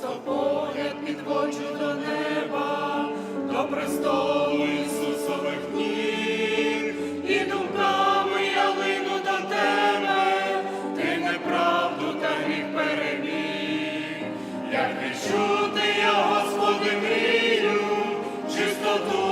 часто погляд підводжу до неба, до престолу Ісусових ніг, і думками я лину до тебе, ти неправду та гріх переміг, як відчути я, Господи, мрію, чистоту.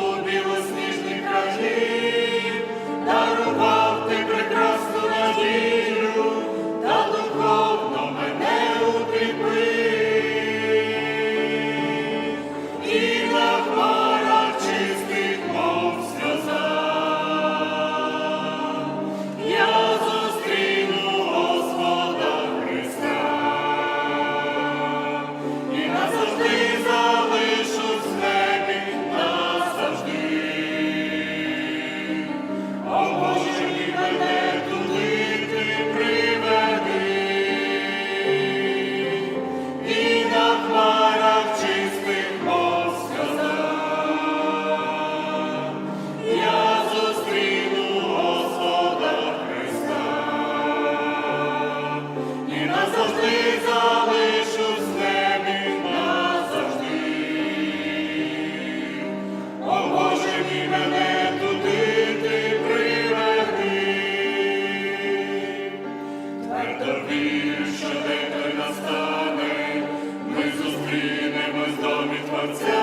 Twoim Ojcem.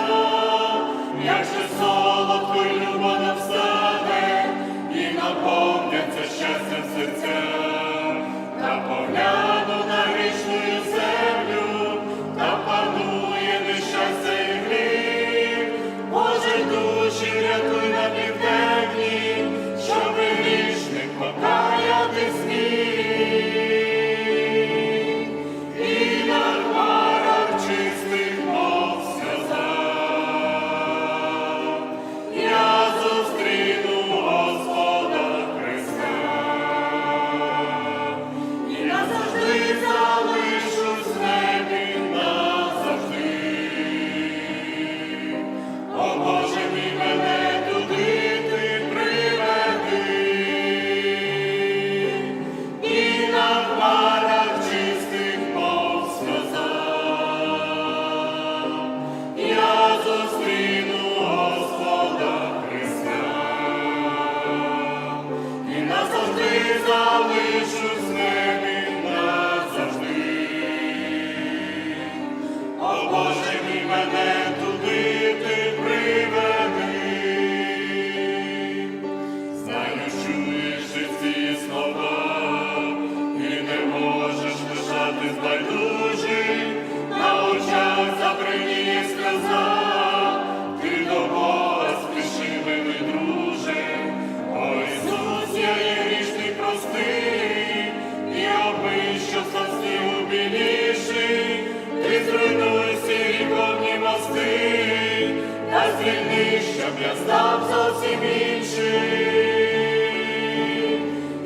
щоб я став зовсім іншим,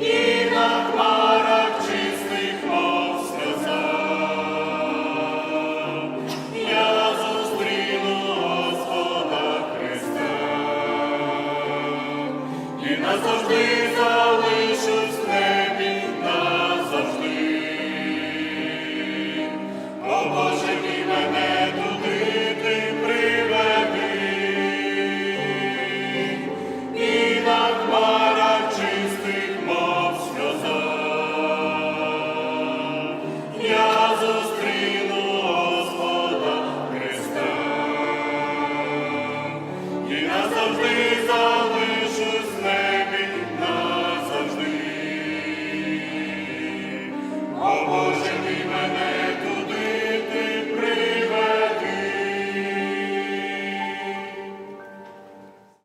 і на хмарах чистих мов сказав, я зустріну Господа Христа і назавжди. назавжди.